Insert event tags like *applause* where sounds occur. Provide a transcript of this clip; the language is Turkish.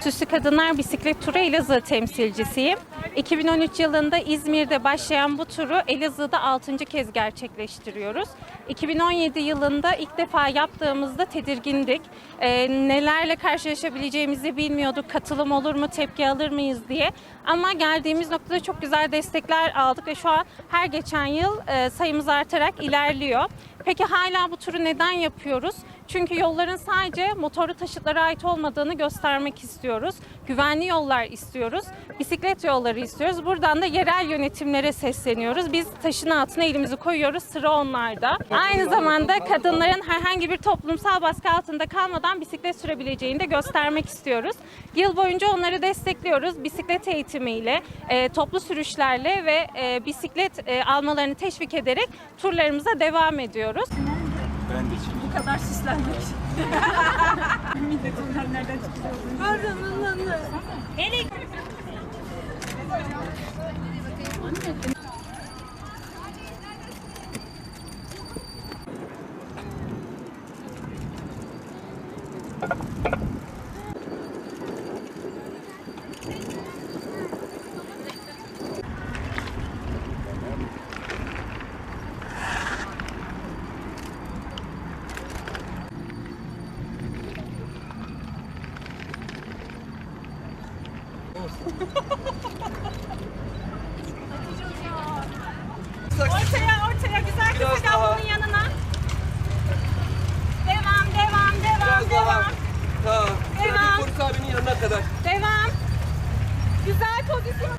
Süslü Kadınlar Bisiklet Turu Elazığ temsilcisiyim. 2013 yılında İzmir'de başlayan bu turu Elazığ'da 6. kez gerçekleştiriyoruz. 2017 yılında ilk defa yaptığımızda tedirgindik. Ee, nelerle karşılaşabileceğimizi bilmiyorduk. Katılım olur mu, tepki alır mıyız diye. Ama geldiğimiz noktada çok güzel destekler aldık ve şu an her geçen yıl e, sayımız artarak ilerliyor. Peki hala bu turu neden yapıyoruz? Çünkü yolların sadece motorlu taşıtlara ait olmadığını göstermek istiyoruz. Güvenli yollar istiyoruz. Bisiklet yolları istiyoruz. Buradan da yerel yönetimlere sesleniyoruz. Biz taşın altına elimizi koyuyoruz. Sıra onlarda. Aynı zamanda kadınların herhangi bir toplumsal baskı altında kalmadan bisiklet sürebileceğini de göstermek istiyoruz. Yıl boyunca onları destekliyoruz. Bisiklet eğitimiyle, e, toplu sürüşlerle ve e, bisiklet e, almalarını teşvik ederek turlarımıza devam ediyoruz. Ben de çekeyim. Bu kadar süslenmek. *laughs* Milletin nereden çıkıyor? Pardon lan lan. Ele. Thank you. ortaya ortaya güzel Biraz kısa daha. yanına. Devam devam devam Biraz devam. Daha. Tamam. Devam. Polis abinin yanına kadar. Devam. Güzel pozisyon.